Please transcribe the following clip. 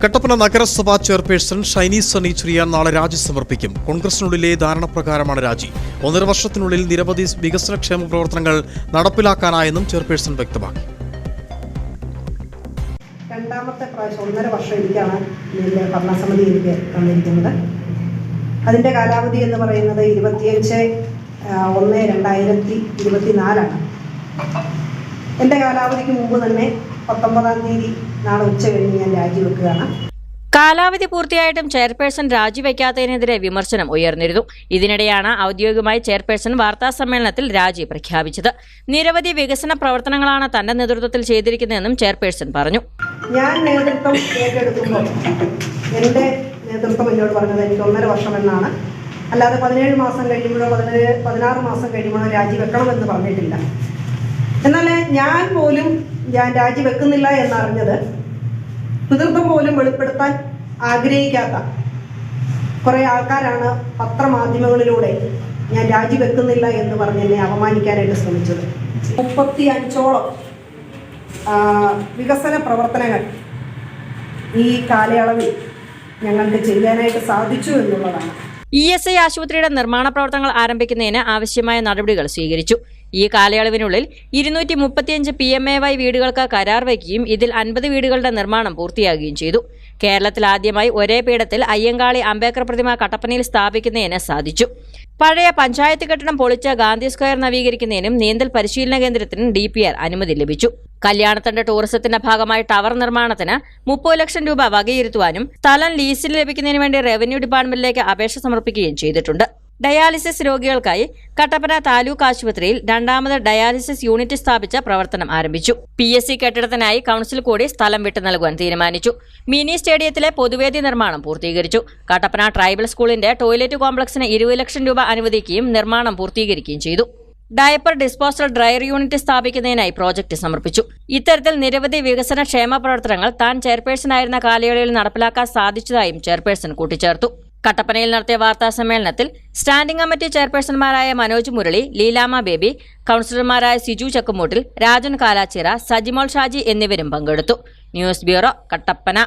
കട്ടപ്പന നഗരസഭാ ചെയർപേഴ്സൺ ഷൈനി സണ്ണി ചുരിയ നാളെ രാജി സമർപ്പിക്കും. കോൺഗ്രസിനുള്ളിലെ ധാരണപ്രകാരമാണ് രാജി. ഒന്നര വർഷത്തിനുള്ളിൽ നിരവധി വികസനക്ഷേമ പ്രവർത്തനങ്ങൾ നടപ്പിലാക്കാനായെന്നും ചെയർപേഴ്സൺ വ്യക്തമാക്കി. രണ്ടാമത്തെ പ്രാവശ്യം ഒന്നര വർഷം എനിക്കാണ് ഭരണസമിതി എനിക്ക് തന്നിരിക്കുന്നത്. അതിന്റെ കാലാവധി എന്ന് പറയുന്നത് ഇരുപത്തിയഞ്ച് ഒന്ന് രണ്ടായിരത്തി ഇരുപത്തി നാലാണ് എന്റെ കാലാവധിക്ക് മുമ്പ് തന്നെ പത്തൊമ്പതാം തീയതി നാളെ ഉച്ച കഴിഞ്ഞ് ഞാൻ രാജിവെക്കുകയാണ് കാലാവധി പൂർത്തിയായിട്ടും ചെയർപേഴ്സൺ രാജിവെക്കാത്തതിനെതിരെ വിമർശനം ഉയർന്നിരുന്നു. ഇതിനിടെയാണ് ഔദ്യോഗികമായി ചെയർപേഴ്സൺ വാർത്താ സമ്മേളനത്തിൽ രാജി പ്രഖ്യാപിച്ചത്. നിരവധി വികസന പ്രവർത്തനങ്ങളാണ് തന്റെ നേതൃത്വത്തിൽ ചെയ്തിരിക്കുന്നതെന്നും ചെയർപേഴ്സൺ പറഞ്ഞു. ഞാൻ നേതൃത്വം ഏറ്റെടുക്കുമ്പോൾ എന്റെ നേതൃത്വം എന്നോട് പറഞ്ഞത് എനിക്ക് ഒന്നര വർഷം എന്നാണ്. അല്ലാതെ പതിനേഴ് മാസം കഴിയുമ്പോഴോ പതിനേഴ് പതിനാറ് മാസം കഴിയുമ്പോഴോ രാജിവെക്കണമെന്ന് പറഞ്ഞിട്ടില്ല. ഞാൻ പോലും ഞാൻ രാജിവെക്കുന്നില്ല എന്നറിഞ്ഞത് പിതൃത്വം പോലും വെളിപ്പെടുത്താൻ ആഗ്രഹിക്കാത്ത കുറേ ആൾക്കാരാണ് പത്രമാധ്യമങ്ങളിലൂടെ ഞാൻ രാജിവെക്കുന്നില്ല എന്ന് പറഞ്ഞ് എന്നെ അപമാനിക്കാനായിട്ട് ശ്രമിച്ചത്. മുപ്പത്തി അഞ്ചോളം വികസന പ്രവർത്തനങ്ങൾ ഈ കാലയളവിൽ ഞങ്ങൾക്ക് ചെയ്യാനായിട്ട് സാധിച്ചു എന്നുള്ളതാണ്. ഇ എസ് ഐ ആശുപത്രിയുടെ നിർമ്മാണ പ്രവർത്തനങ്ങൾ ആരംഭിക്കുന്നതിന് ആവശ്യമായ നടപടികൾ സ്വീകരിച്ചു. ഈ കാലയളവിനുള്ളിൽ ഇരുന്നൂറ്റി മുപ്പത്തിയഞ്ച് പി എം എ വൈ വീടുകൾക്ക് കരാർ വയ്ക്കുകയും ഇതിൽ അൻപത് വീടുകളുടെ നിർമ്മാണം പൂർത്തിയാകുകയും ചെയ്തു. കേരളത്തിൽ ആദ്യമായി ഒരേ പീഠത്തിൽ അയ്യങ്കാളി അംബേദ്കർ പ്രതിമ കട്ടപ്പനയിൽ സ്ഥാപിക്കുന്നതിന് സാധിച്ചു. പഴയ പഞ്ചായത്ത് കെട്ടിടം പൊളിച്ച ഗാന്ധി സ്ക്വയർ നവീകരിക്കുന്നതിനും നീന്തൽ പരിശീലന കേന്ദ്രത്തിനും ഡി അനുമതി ലഭിച്ചു. കല്യാണത്തിന്റെ ടൂറിസത്തിന്റെ ഭാഗമായി ടവർ നിർമ്മാണത്തിന് മുപ്പത് ലക്ഷം രൂപ വകയിരുത്തുവാനും സ്ഥലം ലീസിൽ ലഭിക്കുന്നതിന് വേണ്ടി റവന്യൂ ഡിപ്പാർട്ട്മെന്റിലേക്ക് അപേക്ഷ സമർപ്പിക്കുകയും ചെയ്തിട്ടുണ്ട്. ഡയാലിസിസ് രോഗികൾക്കായി കട്ടപ്പന താലൂക്ക് ആശുപത്രിയിൽ രണ്ടാമത് ഡയാലിസിസ് യൂണിറ്റ് സ്ഥാപിച്ച പ്രവർത്തനം ആരംഭിച്ചു. പി എസ് സി കെട്ടിടത്തിനായി കൌൺസിൽ കൂടി സ്ഥലം വിട്ടു നൽകുവാൻ തീരുമാനിച്ചു. മിനി സ്റ്റേഡിയത്തിലെ പൊതുവേദി നിർമ്മാണം പൂർത്തീകരിച്ചു. കട്ടപ്പന ട്രൈബൽ സ്കൂളിന്റെ ടോയ്ലറ്റ് കോംപ്ലക്സിന് ഇരുപത് ലക്ഷം രൂപ അനുവദിക്കുകയും നിർമ്മാണം പൂർത്തീകരിക്കുകയും ചെയ്തു. ഡയപ്പർ ഡിസ്പോസൽ ഡ്രയർ യൂണിറ്റ് സ്ഥാപിക്കുന്നതിനായി പ്രോജക്ട് സമർപ്പിച്ചു. ഇത്തരത്തിൽ നിരവധി വികസന ക്ഷേമ പ്രവർത്തനങ്ങൾ താൻ ചെയർപേഴ്സണായിരുന്ന കാലയളവിൽ നടപ്പിലാക്കാൻ സാധിച്ചതായും ചെയർപേഴ്സൺ കൂട്ടിച്ചേർത്തു. കട്ടപ്പനയിൽ നടത്തിയ വാർത്താ സമ്മേളനത്തിൽ സ്റ്റാൻഡിംഗ് കമ്മിറ്റി ചെയർപേഴ്സൺമാരായ മനോജ് മുരളി ലീലാമ ബേബി കൗൺസിലർമാരായ സിജു ചക്കുമൂട്ടിൽ രാജൻ കാലാച്ചിറ സജിമോൾ ഷാജി എന്നിവരും പങ്കെടുത്തു. News bureau Kattappana.